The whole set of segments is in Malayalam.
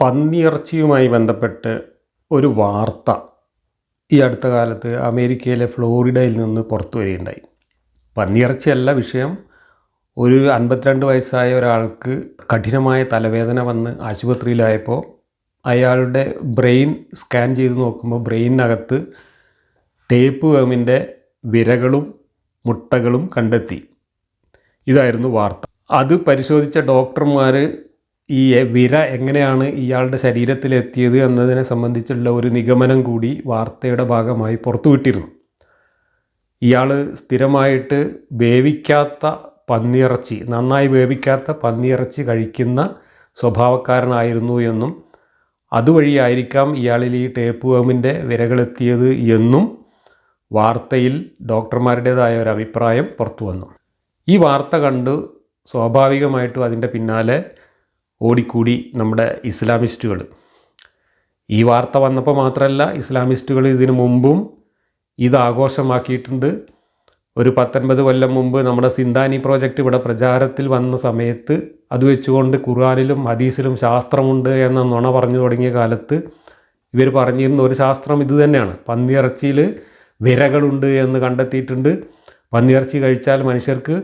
പന്നിയിറച്ചിയുമായി ബന്ധപ്പെട്ട് ഒരു വാർത്ത ഈ അടുത്ത കാലത്ത് അമേരിക്കയിലെ ഫ്ലോറിഡയിൽ നിന്ന് പുറത്തു വരികയുണ്ടായി. പന്നിയിറച്ചിയല്ല വിഷയം. ഒരു അൻപത്തിരണ്ട് വയസ്സായ ഒരാൾക്ക് കഠിനമായ തലവേദന വന്ന് ആശുപത്രിയിലായപ്പോൾ അയാളുടെ ബ്രെയിൻ സ്കാൻ ചെയ്ത് നോക്കുമ്പോൾ ബ്രെയിനകത്ത് ടേപ്പ് വേമിന്റെ വിരകളും മുട്ടകളും കണ്ടെത്തി. ഇതായിരുന്നു വാർത്ത. അത് പരിശോധിച്ച ഡോക്ടർമാർ ഈ വിര എങ്ങനെയാണ് ഇയാളുടെ ശരീരത്തിലെത്തിയത് എന്നതിനെ സംബന്ധിച്ചുള്ള ഒരു നിഗമനം കൂടി വാർത്തയുടെ ഭാഗമായി പുറത്തുവിട്ടിരുന്നു. ഇയാൾ സ്ഥിരമായിട്ട് വേവിക്കാത്ത പന്നിയിറച്ചി നന്നായി വേവിക്കാത്ത പന്നിയിറച്ചി കഴിക്കുന്ന സ്വഭാവക്കാരനായിരുന്നു എന്നും അതുവഴിയായിരിക്കാം ഇയാളിൽ ഈ ടേപ്പ് വേമിന്റെ വിരകളെത്തിയത് എന്നും വാർത്തയിൽ ഡോക്ടർമാരുടേതായ ഒരു അഭിപ്രായം പുറത്തു വന്നു ഈ വാർത്ത കണ്ട് സ്വാഭാവികമായിട്ടും അതിന്റെ പിന്നാലെ ഓടിക്കൂടി നമ്മുടെ ഇസ്ലാമിസ്റ്റുകൾ. ഈ വാർത്ത വന്നപ്പോൾ മാത്രമല്ല ഇസ്ലാമിസ്റ്റുകൾ ഇതിനു മുമ്പും ഇത് ആഘോഷമാക്കിയിട്ടുണ്ട്. ഒരു പത്തൊൻപത് കൊല്ലം മുമ്പ് നമ്മുടെ സിന്താനി പ്രോജക്റ്റ് ഇവിടെ പ്രചാരത്തിൽ വന്ന സമയത്ത് അത് വെച്ചുകൊണ്ട് ഖുർആാനിലും ഹദീസിലും ശാസ്ത്രമുണ്ട് എന്ന നുണ പറഞ്ഞു തുടങ്ങിയ കാലത്ത് ഇവർ പറഞ്ഞിരുന്ന ഒരു ശാസ്ത്രം ഇത് തന്നെയാണ്. പന്നിയിറച്ചിയിൽ വിരകളുണ്ട് എന്ന് കണ്ടെത്തിയിട്ടുണ്ട്. പന്നിയിറച്ചി കഴിച്ചാൽ മനുഷ്യർക്ക്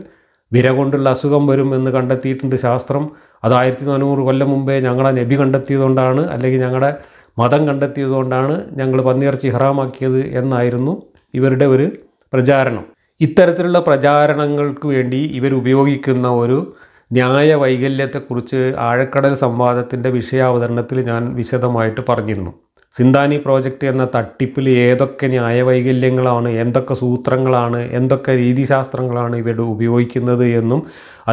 വിര കൊണ്ടുള്ള അസുഖം വരും എന്ന് കണ്ടെത്തിയിട്ടുണ്ട് ശാസ്ത്രം. അത് ആയിരത്തി നാനൂറ് കൊല്ലം മുമ്പേ ഞങ്ങളെ നബി കണ്ടെത്തിയതുകൊണ്ടാണ് അല്ലെങ്കിൽ ഞങ്ങളുടെ മതം കണ്ടെത്തിയതുകൊണ്ടാണ് ഞങ്ങൾ പന്നിയിറച്ചി ഹറാമാക്കിയത് എന്നായിരുന്നു ഇവരുടെ ഒരു പ്രചാരണം. ഇത്തരത്തിലുള്ള പ്രചാരണങ്ങൾക്ക് വേണ്ടി ഇവർ ഉപയോഗിക്കുന്ന ഒരു ന്യായ വൈകല്യത്തെക്കുറിച്ച് ആഴക്കടൽ സംവാദത്തിന്റെ വിഷയാവതരണത്തിൽ ഞാൻ വിശദമായിട്ട് പറഞ്ഞിരുന്നു. സിന്താനി പ്രോജക്റ്റ് എന്ന തട്ടിപ്പിൽ ഏതൊക്കെ ന്യായവൈകല്യങ്ങളാണ് എന്തൊക്കെ സൂത്രങ്ങളാണ് എന്തൊക്കെ രീതിശാസ്ത്രങ്ങളാണ് ഇവരുടെ ഉപയോഗിക്കുന്നത് എന്നും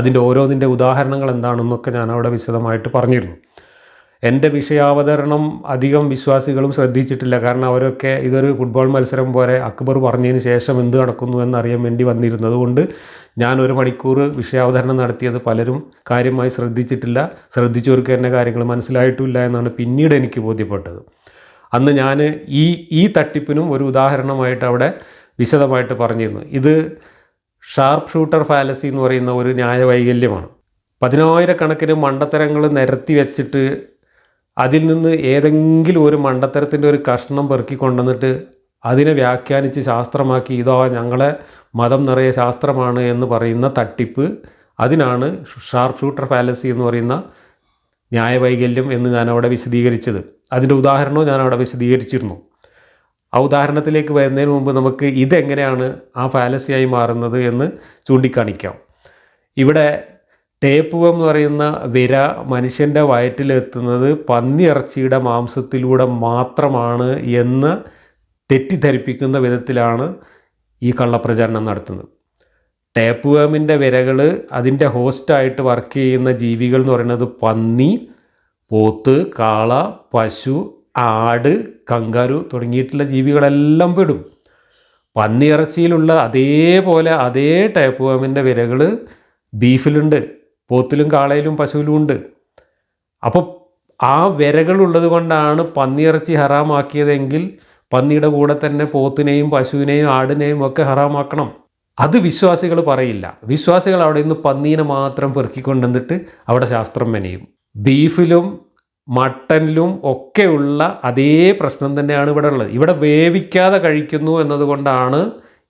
അതിന്റെ ഓരോന്നിന്റെ ഉദാഹരണങ്ങൾ എന്താണെന്നൊക്കെ ഞാൻ അവിടെ വിശദമായിട്ട് പറഞ്ഞിരുന്നു. എന്റെ വിഷയാവതരണം അധികം വിശ്വാസികളും ശ്രദ്ധിച്ചിട്ടില്ല. കാരണം അവരൊക്കെ ഇതൊരു ഫുട്ബോൾ മത്സരം പോലെ അക്ബർ പറഞ്ഞതിന് ശേഷം എന്ത് നടക്കുന്നു എന്നറിയാൻ വേണ്ടി വന്നിരുന്നത് കൊണ്ട് ഞാൻ ഒരു മണിക്കൂർ വിഷയാവതരണം നടത്തിയത് പലരും കാര്യമായി ശ്രദ്ധിച്ചിട്ടില്ല. ശ്രദ്ധിച്ചവർക്ക് തന്നെ കാര്യങ്ങൾ മനസ്സിലായിട്ടില്ല എന്നാണ് പിന്നീട് എനിക്ക് ബോധ്യപ്പെട്ടത്. അന്ന് ഞാൻ ഈ ഈ തട്ടിപ്പിനും ഒരു ഉദാഹരണമായിട്ട് അവിടെ വിശദമായിട്ട് പറഞ്ഞിരുന്നു. ഇത് ഷാർപ്പ് ഷൂട്ടർ ഫാലസി എന്ന് പറയുന്ന ഒരു ന്യായവൈകല്യമാണ്. പതിനായിരക്കണക്കിന് മണ്ടത്തരങ്ങൾ നിരത്തി വെച്ചിട്ട് അതിൽ നിന്ന് ഏതെങ്കിലും ഒരു മണ്ടത്തരത്തിന്റെ ഒരു കഷ്ണം പെറുക്കി കൊണ്ടുവന്നിട്ട് അതിനെ വ്യാഖ്യാനിച്ച് ശാസ്ത്രമാക്കി ഇതോ ഞങ്ങളെ മതം നിറയെ ശാസ്ത്രമാണ് എന്ന് പറയുന്ന തട്ടിപ്പ് അതിനാണ് ഷാർപ്പ് ഷൂട്ടർ ഫാലസി എന്ന് പറയുന്ന ന്യായവൈകല്യം എന്ന് ഞാനവിടെ വിശദീകരിച്ചത്. അതിന്റെ ഉദാഹരണവും ഞാൻ അവിടെ വിശദീകരിച്ചിരുന്നു. ആ ഉദാഹരണത്തിലേക്ക് വരുന്നതിന് മുമ്പ് നമുക്ക് ഇതെങ്ങനെയാണ് ആ ഫാലസിയായി മാറുന്നത് എന്ന് ചൂണ്ടിക്കാണിക്കാം. ഇവിടെ ടേപ്പുകം എന്ന് പറയുന്ന വിര മനുഷ്യന്റെ വയറ്റിലെത്തുന്നത് പന്നിയിറച്ചിയുടെ മാംസത്തിലൂടെ മാത്രമാണ് എന്ന് തെറ്റിദ്ധരിപ്പിക്കുന്ന വിധത്തിലാണ് ഈ കള്ളപ്രചാരണം നടത്തുന്നത്. ടേപ്പ് വേമിന്റെ വിരകൾ അതിന്റെ ഹോസ്റ്റായിട്ട് വർക്ക് ചെയ്യുന്ന ജീവികൾ എന്ന് പറയുന്നത് പന്നി പോത്ത് കാള പശു ആട് കങ്കാരു തുടങ്ങിയിട്ടുള്ള ജീവികളെല്ലാം പെടും. പന്നിയിറച്ചിയിലുള്ള അതേപോലെ അതേ ടൈപ്പ് വേമിന്റെ വിരകൾ ബീഫിലുണ്ട് പോത്തിലും കാളയിലും പശുവിലും ഉണ്ട്. അപ്പോൾ ആ വിരകളുള്ളത് കൊണ്ടാണ് പന്നിയിറച്ചി ഹറാമാക്കിയതെങ്കിൽ പന്നിയുടെ കൂടെ തന്നെ പോത്തിനെയും പശുവിനെയും ആടിനെയും ഒക്കെ ഹറാമാക്കണം. അത് വിശ്വാസികൾ പറയില്ല. വിശ്വാസികൾ അവിടെ നിന്ന് പന്നീനെ മാത്രം പെറുക്കിക്കൊണ്ടുവന്നിട്ട് അവിടെ ശാസ്ത്രം മെനയും. ബീഫിലും മട്ടനിലും ഒക്കെയുള്ള അതേ പ്രശ്നം തന്നെയാണ് ഇവിടെ ഉള്ളത്. ഇവിടെ വേവിക്കാതെ കഴിക്കുന്നു എന്നതുകൊണ്ടാണ്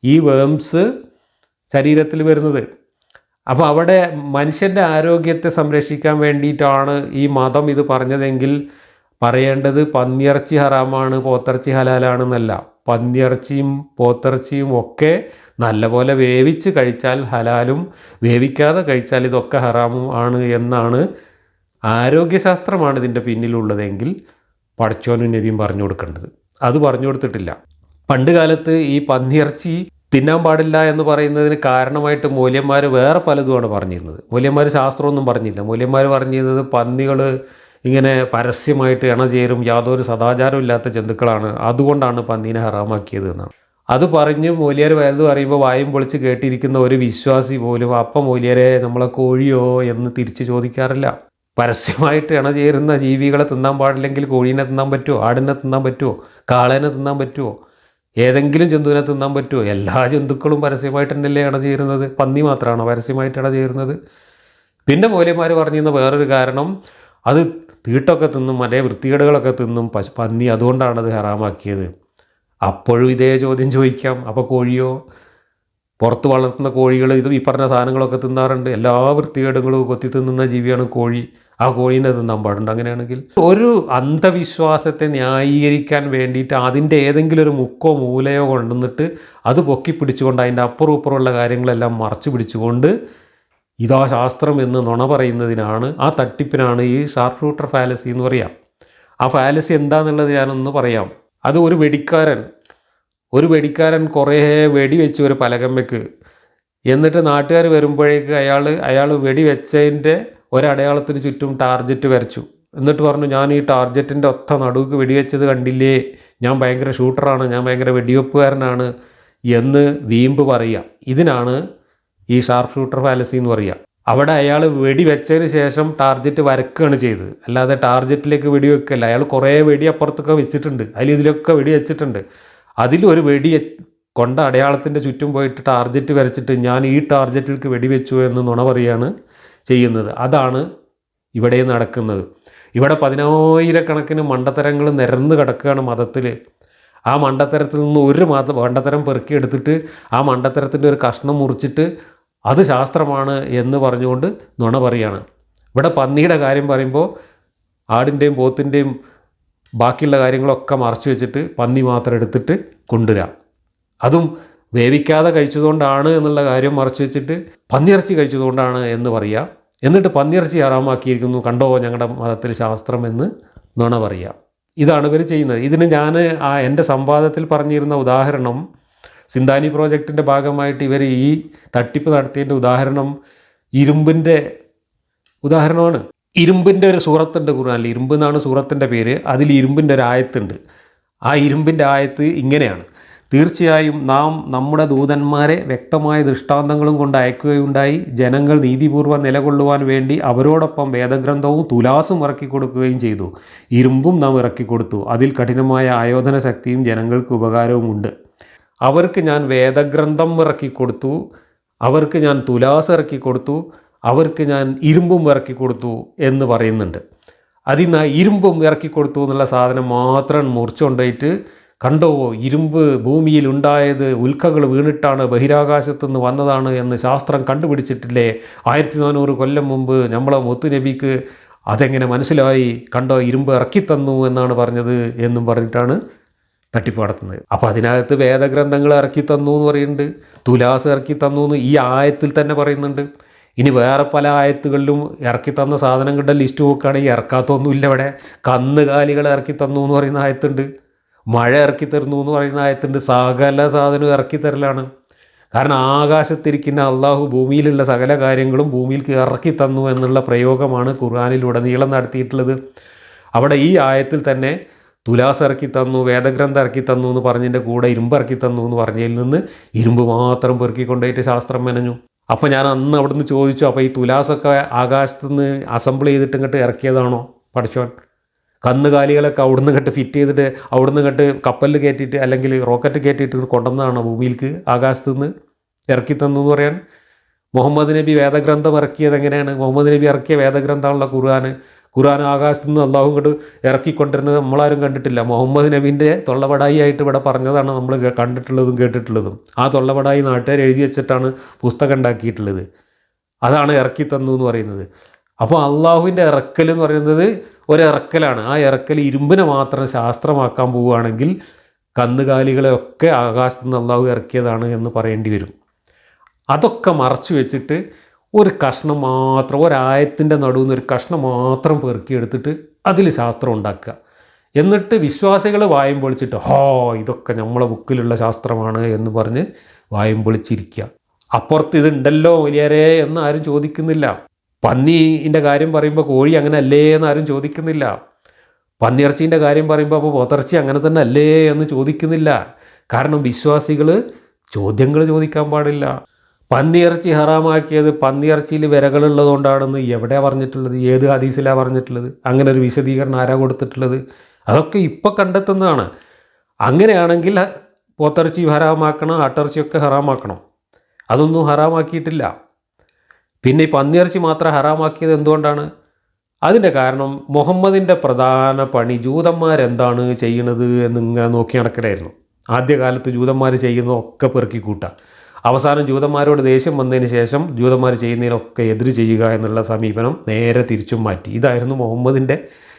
ഈ വേംസ് ശരീരത്തിൽ വരുന്നത്. അപ്പോൾ അവിടെ മനുഷ്യന്റെ ആരോഗ്യത്തെ സംരക്ഷിക്കാൻ വേണ്ടിയിട്ടാണ് ഈ മതം ഇത് പറഞ്ഞതെങ്കിൽ പറയേണ്ടത് പന്നിയിറച്ചി ഹറാമാണ് പോത്തിറച്ചി ഹലാലാണെന്നല്ല പന്നിയിറച്ചിയും പോത്തിറച്ചിയും ഒക്കെ നല്ലപോലെ വേവിച്ച് കഴിച്ചാൽ ഹലാലും വേവിക്കാതെ കഴിച്ചാൽ ഇതൊക്കെ ഹറാമും ആണ് എന്നാണ് ആരോഗ്യശാസ്ത്രമാണ് ഇതിന്റെ പിന്നിലുള്ളതെങ്കിൽ പടച്ചോനും നബിയും പറഞ്ഞു കൊടുക്കേണ്ടത്. അത് പറഞ്ഞു കൊടുത്തിട്ടില്ല. പണ്ട് കാലത്ത് ഈ പന്നിയിറച്ചി തിന്നാൻ പാടില്ല എന്ന് പറയുന്നതിന് കാരണമായിട്ട് മൂല്യന്മാർ വേറെ പലതുമാണ് പറഞ്ഞിരുന്നത്. മൂല്യന്മാർ ശാസ്ത്രമൊന്നും പറഞ്ഞില്ല. മൂല്യന്മാർ പറഞ്ഞിരുന്നത് പന്നികൾ ഇങ്ങനെ പരസ്യമായിട്ട് ഇണ ചേരും യാതൊരു സദാചാരവും ഇല്ലാത്ത ജന്തുക്കളാണ്. അതുകൊണ്ടാണ് പന്നീനെ ഹറാമാക്കിയത് എന്നാണ്. അത് പറഞ്ഞ് മൂല്യർ വലുത് പറയുമ്പോൾ വായും പൊളിച്ച് കേട്ടിരിക്കുന്ന ഒരു വിശ്വാസി പോലും അപ്പം മൂല്യരെ നമ്മളെ കോഴിയോ? എന്ന് തിരിച്ച് ചോദിക്കാറില്ല. പരസ്യമായിട്ട് ഇണചേരുന്ന ജീവികളെ തിന്നാൻ പാടില്ലെങ്കിൽ കോഴീനെ തിന്നാൻ പറ്റുമോ ആടിനെ തിന്നാൻ പറ്റുമോ കാളേനെ തിന്നാൻ പറ്റുമോ ഏതെങ്കിലും ജന്തുവിനെ തിന്നാൻ പറ്റുമോ എല്ലാ ജന്തുക്കളും പരസ്യമായിട്ട് തന്നെയല്ലേ ഇണചേരുന്നത് പന്നി മാത്രമാണോ പരസ്യമായിട്ട് ഇണചേരുന്നത് പിന്നെ മൂല്യന്മാർ പറഞ്ഞിരുന്ന വേറൊരു കാരണം അത് തീട്ടൊക്കെ തിന്നും മറ്റേ വൃത്തികേടുകളൊക്കെ തിന്നും പശു പന്നി അതുകൊണ്ടാണ് അത് ഹറാമാക്കിയത്. അപ്പോഴും ഇതേ ചോദ്യം ചോദിക്കാം. അപ്പോൾ കോഴിയോ? പുറത്ത് വളർത്തുന്ന കോഴികൾ ഇത് ഈ പറഞ്ഞ സാധനങ്ങളൊക്കെ തിന്നാറുണ്ട്. എല്ലാ വൃത്തികേടുകളും കൊത്തി തിന്നുന്ന ജീവിയാണ് കോഴി. ആ കോഴീനെ തിന്നാൻ പാടുണ്ട്. അങ്ങനെയാണെങ്കിൽ ഒരു അന്ധവിശ്വാസത്തെ ന്യായീകരിക്കാൻ വേണ്ടിയിട്ട് അതിന്റെ ഏതെങ്കിലും ഒരു മുക്കോ മൂലയോ കൊണ്ടുവന്നിട്ട് അത് പൊക്കി പിടിച്ചുകൊണ്ട് അതിന്റെ അപ്പുറം ഇപ്പുറമുള്ള കാര്യങ്ങളെല്ലാം മറച്ചു പിടിച്ചുകൊണ്ട് ഇതാ ശാസ്ത്രം എന്ന് നുണ പറയുന്നതിനാണ് ആ തട്ടിപ്പിനാണ് ഈ ഷാർപ്പ് ഷൂട്ടർ ഫാലസി എന്ന് പറയാം. ആ ഫാലസി എന്താണെന്നുള്ളത് ഞാനൊന്ന് പറയാം. അത് ഒരു വെടിക്കാരൻ ഒരു വെടിക്കാരൻ കുറേ വെടി വെച്ചു ഒരു പലകമ്മയ്ക്ക്. എന്നിട്ട് നാട്ടുകാർ വരുമ്പോഴേക്ക് അയാൾ അയാൾ വെടി വെച്ചതിന്റെ ഒരടയാളത്തിന് ചുറ്റും ടാർജറ്റ് വരച്ചു. എന്നിട്ട് പറഞ്ഞു ഞാൻ ഈ ടാർജറ്റിന്റെ ഒത്ത നടുക്ക് വെടിവെച്ചത് കണ്ടില്ലേ? ഞാൻ ഭയങ്കര ഷൂട്ടറാണ് ഞാൻ ഭയങ്കര വെടിവെപ്പുകാരനാണ് എന്ന് വീമ്പ് പറയുക. ഇതിനാണ് ഈ ഷാർപ്പ് ഷൂട്ടർ ഫാലസി എന്ന് പറയുക. അവിടെ അയാൾ വെടിവെച്ചതിന് ശേഷം ടാർജറ്റ് വരക്കുകയാണ് ചെയ്തത്. അല്ലാതെ ടാർജറ്റിലേക്ക് വെടിവെക്കല്ല. അയാൾ കുറേ വെടി അപ്പുറത്തൊക്കെ വെച്ചിട്ടുണ്ട്. അതിൽ ഇതിലൊക്കെ വെടി വെച്ചിട്ടുണ്ട് അതിലൊരു വെടി കൊണ്ട അടയാളത്തിന്റെ ചുറ്റും പോയിട്ട് ടാർജറ്റ് വരച്ചിട്ട് ഞാൻ ഈ ടാർജറ്റിലേക്ക് വെടിവെച്ചു എന്ന് നുണ പറയുകയാണ് ചെയ്യുന്നത്. അതാണ് ഇവിടെ നടക്കുന്നത്. ഇവിടെ പതിനായിരക്കണക്കിന് മണ്ടത്തരങ്ങൾ നിരന്ന് കിടക്കുകയാണ് മതത്തിൽ. ആ മണ്ടത്തരത്തിൽ നിന്ന് ഒരു മത മണ്ടത്തരം പെറുക്കിയെടുത്തിട്ട് ആ മണ്ടത്തരത്തിന്റെ ഒരു കഷ്ണം മുറിച്ചിട്ട് അത് ശാസ്ത്രമാണ് എന്ന് പറഞ്ഞുകൊണ്ട് നുണ പറയാണ്. ഇവിടെ പന്നിയുടെ കാര്യം പറയുമ്പോൾ ആടിന്റെയും പോത്തിന്റെയും ബാക്കിയുള്ള കാര്യങ്ങളൊക്കെ മറച്ചു വെച്ചിട്ട് പന്നി മാത്രം എടുത്തിട്ട് കൊണ്ടുവരാം. അതും വേവിക്കാതെ കഴിച്ചതുകൊണ്ടാണ് എന്നുള്ള കാര്യം മറച്ചു വെച്ചിട്ട് പന്നിയിറച്ചി കഴിച്ചതുകൊണ്ടാണ് എന്ന് പറയുക. എന്നിട്ട് പന്നിയിറച്ചി ഹറാമാക്കിയിരിക്കുന്നു. കണ്ടോ ഞങ്ങളുടെ മതത്തിൽ ശാസ്ത്രം എന്ന് നുണ പറയുക ഇതാണ് ഇവർ ചെയ്യുന്നത്. ഇതിന് ഞാൻ ആ എന്റെ സംവാദത്തിൽ പറഞ്ഞിരുന്ന ഉദാഹരണം സിന്താനി പ്രോജക്റ്റിന്റെ ഭാഗമായിട്ട് ഇവർ ഈ തട്ടിപ്പ് നടത്തിയതിന്റെ ഉദാഹരണം ഇരുമ്പിന്റെ ഉദാഹരണമാണ്. ഇരുമ്പിന്റെ ഒരു സൂറത്തുണ്ട് ഖുർആനിൽ. ഇരുമ്പ് എന്നാണ് സൂറത്തിന്റെ പേര്. അതിൽ ഇരുമ്പിന്റെ ഒരു ആയത്തുണ്ട്. ആ ഇരുമ്പിന്റെ ആയത്ത് ഇങ്ങനെയാണ്. തീർച്ചയായും നാം നമ്മുടെ ദൂതന്മാരെ വ്യക്തമായ ദൃഷ്ടാന്തങ്ങളും കൊണ്ട് അയക്കുകയുണ്ടായി. ജനങ്ങൾ നീതിപൂർവം നിലകൊള്ളുവാൻ വേണ്ടി അവരോടൊപ്പം വേദഗ്രന്ഥവും തുലാസും ഇറക്കി കൊടുക്കുകയും ചെയ്തു. ഇരുമ്പും നാം ഇറക്കി കൊടുത്തു അതിൽ കഠിനമായ ആയോധന ശക്തിയും ജനങ്ങൾക്ക് ഉപകാരവുമുണ്ട് അവർക്ക് ഞാൻ വേദഗ്രന്ഥം ഇറക്കി കൊടുത്തു അവർക്ക് ഞാൻ തുലാസ് ഇറക്കി കൊടുത്തു അവർക്ക് ഞാൻ ഇരുമ്പും ഇറക്കി കൊടുത്തു എന്ന് പറയുന്നുണ്ട്. അതിൽ നിന്ന് ഇരുമ്പും ഇറക്കിക്കൊടുത്തു എന്നുള്ള സാധനം മാത്രം മുറിച്ചുകൊണ്ടുപോയിട്ട് കണ്ടോ ഇരുമ്പ് ഭൂമിയിൽ ഉണ്ടായത് ഉൽക്കകൾ വീണിട്ടാണ് ബഹിരാകാശത്തു നിന്ന് വന്നതാണ് എന്ന് ശാസ്ത്രം കണ്ടുപിടിച്ചിട്ടില്ലേ? ആയിരത്തി നാനൂറ് കൊല്ലം മുമ്പ് നമ്മളെ മുത്തുനബിക്ക് അതെങ്ങനെ മനസ്സിലായി? കണ്ടോ ഇരുമ്പ് ഇറക്കിത്തന്നു എന്നാണ് പറഞ്ഞത് എന്നും പറഞ്ഞിട്ടാണ് തട്ടിപ്പ് നടത്തുന്നത് അപ്പോൾ അതിനകത്ത് വേദഗ്രന്ഥങ്ങൾ ഇറക്കി തന്നു എന്ന് പറയുന്നുണ്ട്. തുലാസ് ഇറക്കി തന്നു എന്ന് ഈ ആയത്തിൽ തന്നെ പറയുന്നുണ്ട്. ഇനി വേറെ പല ആയത്തുകളിലും ഇറക്കി തന്ന സാധനങ്ങളുടെ ലിസ്റ്റ് നോക്കുകയാണെങ്കിൽ ഇറക്കാത്തൊന്നുമില്ല ഇവിടെ. കന്നുകാലികൾ ഇറക്കി തന്നു എന്ന് പറയുന്ന ആയത്തുണ്ട്. മഴ ഇറക്കി തരുന്നു എന്ന് പറയുന്ന ആയത്തിന്റെ സകല സാധനവും ഇറക്കി തരലാണ്. കാരണം ആകാശത്തിരിക്കുന്ന അള്ളാഹു ഭൂമിയിലുള്ള സകല കാര്യങ്ങളും ഭൂമിയിലേക്ക് ഇറക്കി തന്നു എന്നുള്ള പ്രയോഗമാണ് ഖുർആാനിലുടനീളം നടത്തിയിട്ടുള്ളത്. അവിടെ ഈ ആയത്തിൽ തന്നെ തുലാസ് ഇറക്കി തന്നു വേദഗ്രന്ഥം ഇറക്കി തന്നു എന്ന് പറഞ്ഞതിന്റെ കൂടെ ഇരുമ്പ് ഇറക്കി തന്നു എന്ന് പറഞ്ഞതിൽ നിന്ന് ഇരുമ്പ് മാത്രം പെറുക്കിക്കൊണ്ടായിട്ട് ശാസ്ത്രം മെനഞ്ഞു. അപ്പോൾ ഞാൻ അന്ന് അവിടുന്ന് ചോദിച്ചു അപ്പോൾ ഈ തുലാസൊക്കെ ആകാശത്തുനിന്ന് അസംബിൾ ചെയ്തിട്ട് ഇങ്ങോട്ട് ഇറക്കിയതാണോ? പഠിച്ചോൻ കന്നുകാലികളൊക്കെ അവിടുന്ന് കെട്ട് ഫിറ്റ് ചെയ്തിട്ട് അവിടുന്ന് കെട്ട് കപ്പലിൽ കയറ്റിയിട്ട് അല്ലെങ്കിൽ റോക്കറ്റ് കയറ്റിയിട്ട് കൊണ്ടുവന്നതാണ് ഭൂമിയിൽക്ക് ആകാശത്തു നിന്ന് ഇറക്കി തന്നു എന്ന് പറയാൻ? മുഹമ്മദ് നബി വേദഗ്രന്ഥം ഇറക്കിയത് എങ്ങനെയാണ്? മുഹമ്മദ് നബി ഇറക്കിയ വേദഗ്രന്ഥമുള്ള ഖുർആൻ ഖുർആൻ ആകാശത്തു നിന്ന് അള്ളാഹു കൊണ്ട് ഇറക്കിക്കൊണ്ടിരുന്നത് നമ്മളാരും കണ്ടിട്ടില്ല. മുഹമ്മദ് നബീന്റെ തൊള്ളപടായി ആയിട്ട് ഇവിടെ പറഞ്ഞതാണ് നമ്മൾ കണ്ടിട്ടുള്ളതും കേട്ടിട്ടുള്ളതും. ആ തൊള്ളപടായി നാട്ടുകാർ എഴുതി വെച്ചിട്ടാണ് പുസ്തകം ഉണ്ടാക്കിയിട്ടുള്ളത്. അതാണ് ഇറക്കി തന്നു എന്ന് പറയുന്നത്. അപ്പോൾ അള്ളാഹുവിന്റെ ഇറക്കൽ എന്ന് പറയുന്നത് ഒരു ഇറക്കലാണ് ആ ഇറക്കൽ ഇരുമ്പിനെ മാത്രം ശാസ്ത്രമാക്കാൻ പോവുകയാണെങ്കിൽ കന്നുകാലികളെയൊക്കെ ആകാശത്തു നിന്ന് അള്ളാഹു ഇറക്കിയതാണ് എന്ന് പറയേണ്ടി വരും. അതൊക്കെ മറച്ചു വെച്ചിട്ട് ഒരു കഷ്ണം മാത്രം ഒരായത്തിന്റെ നടുവിൽ നിന്ന് ഒരു കഷ്ണം മാത്രം പെറുക്കിയെടുത്തിട്ട് അതിൽ ശാസ്ത്രം ഉണ്ടാക്കുക. എന്നിട്ട് വിശ്വാസികൾ വായും പൊളിച്ചിട്ട് ഹോ ഇതൊക്കെ നമ്മളെ ബുക്കിലുള്ള ശാസ്ത്രമാണ് എന്ന് പറഞ്ഞ് വായും പൊളിച്ചിരിക്കുക. അപ്പുറത്ത് ഇതുണ്ടല്ലോ വലിയരേ എന്ന് ആരും ചോദിക്കുന്നില്ല. പന്നീന്റെ കാര്യം പറയുമ്പോൾ കോഴി അങ്ങനെ അല്ലേ എന്ന് ആരും ചോദിക്കുന്നില്ല. പന്നിയിറച്ചീന്റെ കാര്യം പറയുമ്പോൾ അപ്പോൾ പോത്തിറച്ചി അങ്ങനെ തന്നെ അല്ലേ എന്ന് ചോദിക്കുന്നില്ല. കാരണം വിശ്വാസികൾ ചോദ്യങ്ങൾ ചോദിക്കാൻ പാടില്ല. പന്നിയിറച്ചി ഹറാമാക്കിയത് പന്നിയിറച്ചിയിൽ വിരകളുള്ളതുകൊണ്ടാണെന്ന് എവിടെയാണ് പറഞ്ഞിട്ടുള്ളത്? ഏത് ഹദീസിലാണ് പറഞ്ഞിട്ടുള്ളത്? അങ്ങനെ ഒരു വിശദീകരണം ആരാ കൊടുത്തിട്ടുള്ളത്? അതൊക്കെ ഇപ്പോൾ കണ്ടെത്തുന്നതാണ്. അങ്ങനെയാണെങ്കിൽ പോത്തിറച്ചി ഹറാമാക്കണം ആട്ടിറച്ചിയൊക്കെ ഹറാമാക്കണം. അതൊന്നും ഹറാമാക്കിയിട്ടില്ല. പിന്നെ ഈ പന്നിയിറച്ചി മാത്രം ഹറാമാക്കിയത് എന്തുകൊണ്ടാണ്? അതിന്റെ കാരണം മുഹമ്മദിന്റെ പ്രധാന പണി ജൂതന്മാരെന്താണ് ചെയ്യണത് എന്നിങ്ങനെ നോക്കി നടക്കലായിരുന്നു. ആദ്യകാലത്ത് ജൂതന്മാർ ചെയ്യുന്നതൊക്കെ പെറുക്കി കൂട്ടുക. അവസാനം ജൂതന്മാരോട് ദേഷ്യം വന്നതിന് ശേഷം ജൂതന്മാർ ചെയ്യുന്നതിനൊക്കെ എതിര് ചെയ്യുക എന്നുള്ള സമീപനം നേരെ തിരിച്ചും മാറ്റി. ഇതായിരുന്നു മുഹമ്മദിന്റെ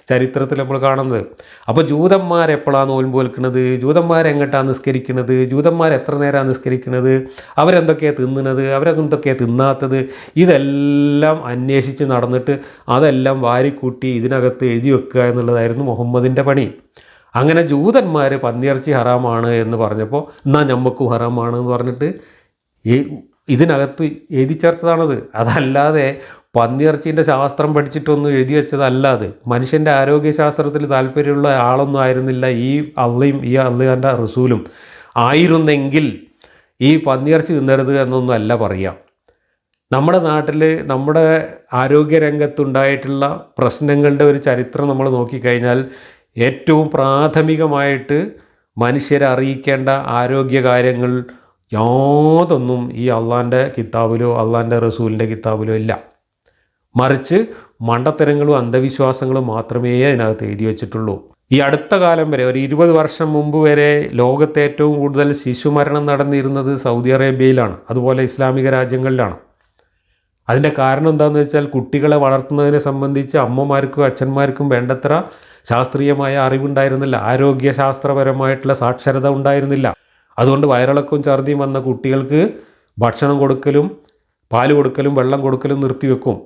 ചരിത്രത്തിൽ നമ്മൾ കാണുന്നത്. അപ്പോൾ ജൂതന്മാർ എപ്പോഴാണ് നോൽമ്പ് വെൽക്കുന്നത്? ജൂതന്മാർ എങ്ങോട്ടാണ് നിസ്കരിക്കുന്നത്? ജൂതന്മാർ എത്ര നേരമാണ് നിസ്കരിക്കുന്നത്? അവരെന്തൊക്കെയാണ് തിന്നുന്നത്? അവരെന്തൊക്കെയാണ് തിന്നാത്തത്? ഇതെല്ലാം അന്വേഷിച്ച് നടന്നിട്ട് അതെല്ലാം വാരിക്കൂട്ടി ഇതിനകത്ത് എഴുതി വെക്കുക എന്നുള്ളതായിരുന്നു മുഹമ്മദിന്റെ പണി. അങ്ങനെ ജൂതന്മാർ പന്നിയിറച്ചി ഹറാമാണ് എന്ന് പറഞ്ഞപ്പോൾ എന്നാൽ ഞമ്മക്കും ഹറാമാണ് എന്ന് പറഞ്ഞിട്ട് ഈ ഇതിനകത്ത് എഴുതി ചേർത്തതാണത്. അതല്ലാതെ പന്നിയിറച്ചിന്റെ ശാസ്ത്രം പഠിച്ചിട്ടൊന്നും എഴുതി വെച്ചതല്ല അത്. മനുഷ്യന്റെ ആരോഗ്യശാസ്ത്രത്തിൽ താല്പര്യമുള്ള ആളൊന്നും ആയിരുന്നില്ല ഈ അള്ളയും ഈ അള്ളയാന്റെ റസൂലും. ആയിരുന്നെങ്കിൽ ഈ പന്നിയിറച്ചി തിന്നരുത് എന്നൊന്നും അല്ല പറയാം. നമ്മുടെ നാട്ടിൽ നമ്മുടെ ആരോഗ്യരംഗത്തുണ്ടായിട്ടുള്ള പ്രശ്നങ്ങളുടെ ഒരു ചരിത്രം നമ്മൾ നോക്കിക്കഴിഞ്ഞാൽ ഏറ്റവും പ്രാഥമികമായിട്ട് മനുഷ്യരെ അറിയിക്കേണ്ട ആരോഗ്യകാര്യങ്ങൾ യാതൊന്നും ഈ അള്ളാന്റെ കിതാബിലോ അള്ളാന്റെ റസൂലിന്റെ കിതാബിലോ ഇല്ല. മറിച്ച് മണ്ടത്തരങ്ങളും അന്ധവിശ്വാസങ്ങളും മാത്രമേ അതിനകത്ത് എഴുതി വെച്ചിട്ടുള്ളൂ. ഈ അടുത്ത കാലം വരെ ഒരു ഇരുപത് വർഷം മുമ്പ് വരെ ലോകത്തെ ഏറ്റവും കൂടുതൽ ശിശുമരണം നടന്നിരുന്നത് സൗദി അറേബ്യയിലാണ് അതുപോലെ ഇസ്ലാമിക രാജ്യങ്ങളിലാണ്. അതിന്റെ കാരണം എന്താണെന്ന് വെച്ചാൽ കുട്ടികളെ വളർത്തുന്നതിനെ സംബന്ധിച്ച് അമ്മമാർക്കും അച്ഛന്മാർക്കും വേണ്ടത്ര ശാസ്ത്രീയമായ അറിവുണ്ടായിരുന്നില്ല ആരോഗ്യശാസ്ത്രപരമായിട്ടുള്ള സാക്ഷരത ഉണ്ടായിരുന്നില്ല. അതുകൊണ്ട് വയറിളക്കവും ഛർദിയും വന്ന കുട്ടികൾക്ക് ഭക്ഷണം കൊടുക്കലും പാൽ കൊടുക്കലും വെള്ളം കൊടുക്കലും നിർത്തിവെക്കും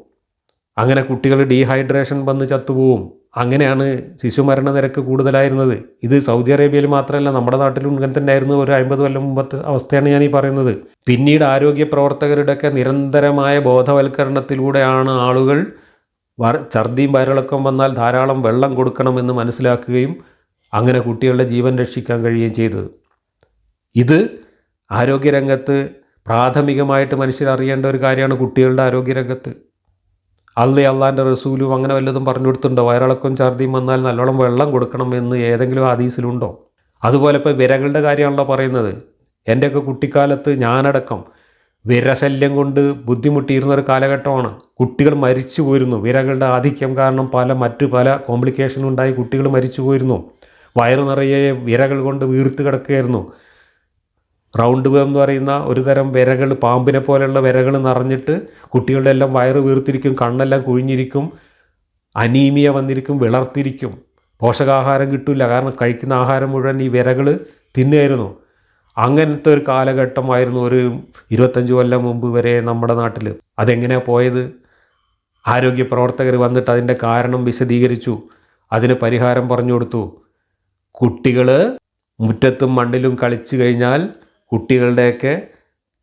അങ്ങനെ കുട്ടികൾ ഡീഹൈഡ്രേഷൻ വന്ന് ചത്തുപോവും. അങ്ങനെയാണ് ശിശുമരണ നിരക്ക് കൂടുതലായിരുന്നത്. ഇത് സൗദി അറേബ്യയിൽ മാത്രമല്ല നമ്മുടെ നാട്ടിലും ഇങ്ങനെ തന്നെ ആയിരുന്നു ഒരു അമ്പത് കൊല്ലം മുമ്പത്തെ അവസ്ഥയാണ് ഞാൻ ഈ പറയുന്നത്. പിന്നീട് ആരോഗ്യ പ്രവർത്തകരുടെയൊക്കെ നിരന്തരമായ ബോധവൽക്കരണത്തിലൂടെയാണ് ആളുകൾ ഛർദിയും വയറിളക്കം വന്നാൽ ധാരാളം വെള്ളം കൊടുക്കണമെന്ന് മനസ്സിലാക്കുകയും അങ്ങനെ കുട്ടികളുടെ ജീവൻ രക്ഷിക്കാൻ കഴിയുകയും ചെയ്തത്. ഇത് ആരോഗ്യരംഗത്ത് പ്രാഥമികമായിട്ട് മനുഷ്യർ അറിയേണ്ട ഒരു കാര്യമാണ് കുട്ടികളുടെ ആരോഗ്യരംഗത്ത്. അള്ളി അള്ളാന്റെ റസൂലും അങ്ങനെ വല്ലതും പറഞ്ഞു കൊടുത്തിട്ടുണ്ടോ? വയറിളക്കം ഛർദിയും വന്നാൽ നല്ലോണം വെള്ളം കൊടുക്കണം എന്ന് ഏതെങ്കിലും ഹദീസിലുണ്ടോ? അതുപോലെ ഇപ്പോൾ വിരകളുടെ കാര്യമാണല്ലോ പറയുന്നത്. എന്റെയൊക്കെ കുട്ടിക്കാലത്ത് ഞാനടക്കം വിരശല്യം കൊണ്ട് ബുദ്ധിമുട്ടിയിരുന്ന ഒരു കാലഘട്ടമാണ്. കുട്ടികൾ മരിച്ചു പോയിരുന്നു. വിരകളുടെ ആധിക്യം കാരണം പല മറ്റു പല കോംപ്ലിക്കേഷനും ഉണ്ടായി കുട്ടികൾ മരിച്ചു പോയിരുന്നു. വയറു നിറയെ വിരകൾ കൊണ്ട് വീർത്ത് കിടക്കുകയായിരുന്നു. റൗണ്ട് വേം എന്ന് പറയുന്ന ഒരു തരം വിരകൾ പാമ്പിനെ പോലെയുള്ള വിരകൾ നിറഞ്ഞിട്ട് കുട്ടികളുടെ എല്ലാം വയറ് വീർത്തിരിക്കും കണ്ണെല്ലാം കുഴിഞ്ഞിരിക്കും അനീമിയ വന്നിരിക്കും വിളർത്തിരിക്കും. പോഷകാഹാരം കിട്ടില്ല കാരണം കഴിക്കുന്ന ആഹാരം മുഴുവൻ ഈ വിരകൾ തിന്നുമായിരുന്നു അങ്ങനത്തെ ഒരു കാലഘട്ടമായിരുന്നു ഒരു ഇരുപത്തഞ്ച് കൊല്ലം മുമ്പ് വരെ നമ്മുടെ നാട്ടിൽ അതെങ്ങനെയാണ് പോയത്? ആരോഗ്യ പ്രവർത്തകർ വന്നിട്ട് അതിന്റെ കാരണം വിശദീകരിച്ചു. അതിന് പരിഹാരം പറഞ്ഞു കൊടുത്തു. കുട്ടികൾ മുറ്റത്തും മണ്ണിലും കളിച്ചു കഴിഞ്ഞാൽ കുട്ടികളുടെയൊക്കെ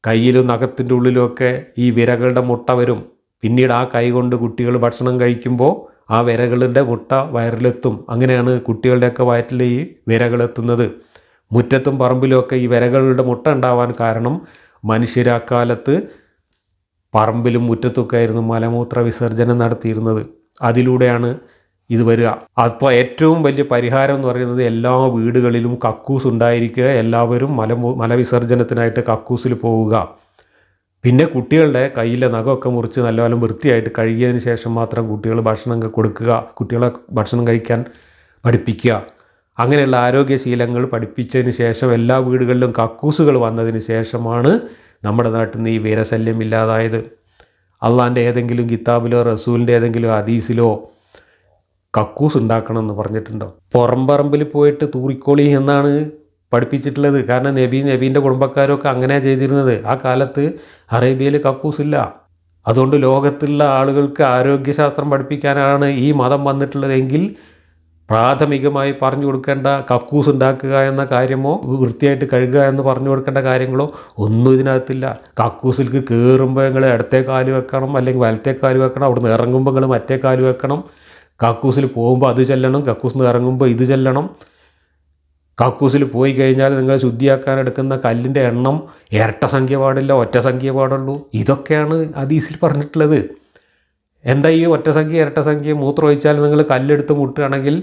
കയ്യിലും നഖത്തിന്റെ ഉള്ളിലുമൊക്കെ ഈ വിരകളുടെ മുട്ട വരും. പിന്നീട് ആ കൈ കൊണ്ട് കുട്ടികൾ ഭക്ഷണം കഴിക്കുമ്പോൾ ആ വിരകളുടെ മുട്ട വയറിലെത്തും. അങ്ങനെയാണ് കുട്ടികളുടെയൊക്കെ വയറ്റിൽ ഈ വിരകളെത്തുന്നത് മുറ്റത്തും പറമ്പിലുമൊക്കെ ഈ വിരകളുടെ മുട്ട ഉണ്ടാവാൻ കാരണം മനുഷ്യരാക്കാലത്ത് പറമ്പിലും മുറ്റത്തൊക്കെ ആയിരുന്നു മലമൂത്ര വിസർജനം നടത്തിയിരുന്നത്. അതിലൂടെയാണ് ഇത് വരിക. അപ്പോൾ ഏറ്റവും വലിയ പരിഹാരം എന്ന് പറയുന്നത് എല്ലാ വീടുകളിലും കക്കൂസ് ഉണ്ടായിരിക്കുക. എല്ലാവരും മല മലവിസർജനത്തിനായിട്ട് കക്കൂസിൽ പോവുക. പിന്നെ കുട്ടികളുടെ കയ്യിലെ നഖമൊക്കെ മുറിച്ച് നല്ലവണ്ണം വൃത്തിയായിട്ട് കഴുകിയതിന് ശേഷം മാത്രം കുട്ടികൾ ഭക്ഷണം കൊടുക്കുക. കുട്ടികളെ ഭക്ഷണം കഴിക്കാൻ പഠിപ്പിക്കുക. അങ്ങനെയുള്ള ആരോഗ്യശീലങ്ങൾ പഠിപ്പിച്ചതിന് ശേഷം എല്ലാ വീടുകളിലും കക്കൂസുകൾ വന്നതിന് ശേഷമാണ് നമ്മുടെ നാട്ടിൽ നിന്ന് ഈ വീരശല്യം ഇല്ലാതായത്. അള്ളാന്റെ ഏതെങ്കിലും കിതാബിലോ റസൂലിന്റെ ഏതെങ്കിലും ഹദീസിലോ കക്കൂസ് ഉണ്ടാക്കണം എന്ന് പറഞ്ഞിട്ടുണ്ടോ? പുറംപറമ്പിൽ പോയിട്ട് തൂറിക്കോളി എന്നാണ് പഠിപ്പിച്ചിട്ടുള്ളത്. കാരണം നബി നബീന്റെ കുടുംബക്കാരൊക്കെ അങ്ങനെ ചെയ്തിരുന്നത്. ആ കാലത്ത് അറേബ്യയിൽ കക്കൂസില്ല. അതുകൊണ്ട് ലോകത്തുള്ള ആളുകൾക്ക് ആരോഗ്യശാസ്ത്രം പഠിപ്പിക്കാനാണ് ഈ മതം വന്നിട്ടുള്ളതെങ്കിൽ പ്രാഥമികമായി പറഞ്ഞു കൊടുക്കേണ്ട കക്കൂസ് ഉണ്ടാക്കുക എന്ന കാര്യമോ വൃത്തിയായിട്ട് കഴുകുക എന്ന് പറഞ്ഞു കൊടുക്കേണ്ട കാര്യങ്ങളോ ഒന്നും ഇതിനകത്തില്ല. കക്കൂസിൽക്ക് കയറുമ്പോൾ നിങ്ങൾ ഇടത്തെ കാൽ വെക്കണം അല്ലെങ്കിൽ വലത്തെ കാൽ വെക്കണം അവിടുന്ന് ഇറങ്ങുമ്പോൾ നിങ്ങൾ മറ്റേ വെക്കണം. കക്കൂസിൽ പോകുമ്പോൾ അത് ചെല്ലണം കക്കൂസിൽ നിന്ന് ഇറങ്ങുമ്പോൾ ഇത് ചെല്ലണം. കക്കൂസിൽ പോയി കഴിഞ്ഞാൽ നിങ്ങൾ ശുദ്ധിയാക്കാൻ എടുക്കുന്ന കല്ലിന്റെ എണ്ണം ഇരട്ട സംഖ്യ പാടില്ല ഒറ്റ സംഖ്യ പാടുള്ളൂ. ഇതൊക്കെയാണ് ഹദീസിൽ പറഞ്ഞിട്ടുള്ളത്. എന്താ ഈ ഒറ്റ സംഖ്യ ഇരട്ട സംഖ്യ മൂത്രം ഒഴിച്ചാൽ നിങ്ങൾ കല്ലെടുത്ത് മുട്ടുകയാണെങ്കിൽ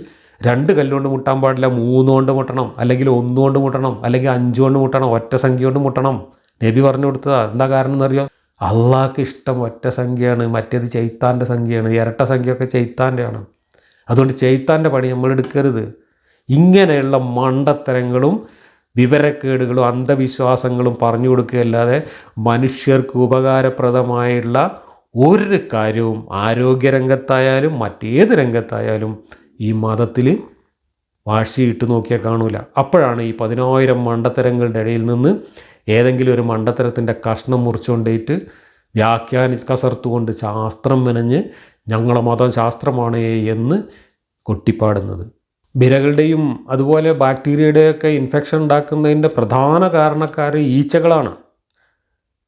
രണ്ട് കല്ലുകൊണ്ട് മുട്ടാൻ പാടില്ല മൂന്ന് കൊണ്ട് മുട്ടണം അല്ലെങ്കിൽ ഒന്നുകൊണ്ട് മുട്ടണം അല്ലെങ്കിൽ അഞ്ചുകൊണ്ട് മുട്ടണം ഒറ്റ സംഖ്യ കൊണ്ട് മുട്ടണം. നബി പറഞ്ഞു കൊടുത്തതാ. എന്താ കാരണം എന്നറിയോ? അള്ളാഹ്ക്ക് ഇഷ്ടം ഒറ്റ സംഖ്യയാണ് മറ്റേത് ചെയ്ത്താന്റെ സംഖ്യയാണ് ഇരട്ട സംഖ്യയൊക്കെ ചെയ്ത്താന്റെയാണ്. അതുകൊണ്ട് ചെയ്ത്താന്റെ പണി നമ്മൾ എടുക്കരുത്. ഇങ്ങനെയുള്ള മണ്ടത്തരങ്ങളും വിവരക്കേടുകളും അന്ധവിശ്വാസങ്ങളും പറഞ്ഞു കൊടുക്കുകയല്ലാതെ മനുഷ്യർക്ക് ഉപകാരപ്രദമായുള്ള ഒരു കാര്യവും ആരോഗ്യരംഗത്തായാലും മറ്റേത് രംഗത്തായാലും ഈ മതത്തിൽ വാശിയിട്ട് നോക്കിയാൽ കാണൂല. അപ്പോഴാണ് ഈ പതിനായിരം മണ്ടത്തരങ്ങളുടെ ഇടയിൽ നിന്ന് ഏതെങ്കിലും ഒരു മണ്ടത്തരത്തിന്റെ കഷ്ണം മുറിച്ചുകൊണ്ടേറ്റ് വ്യാഖ്യാനി കസർത്തുകൊണ്ട് ശാസ്ത്രം മെനഞ്ഞ് ഞങ്ങളെ മതം ശാസ്ത്രമാണ് എന്ന് കൊട്ടിപ്പാടുന്നത്. വിരകളുടെയും അതുപോലെ ബാക്ടീരിയയുടെയൊക്കെ ഇൻഫെക്ഷൻ ഉണ്ടാക്കുന്നതിന്റെ പ്രധാന കാരണക്കാർ ഈച്ചകളാണ്.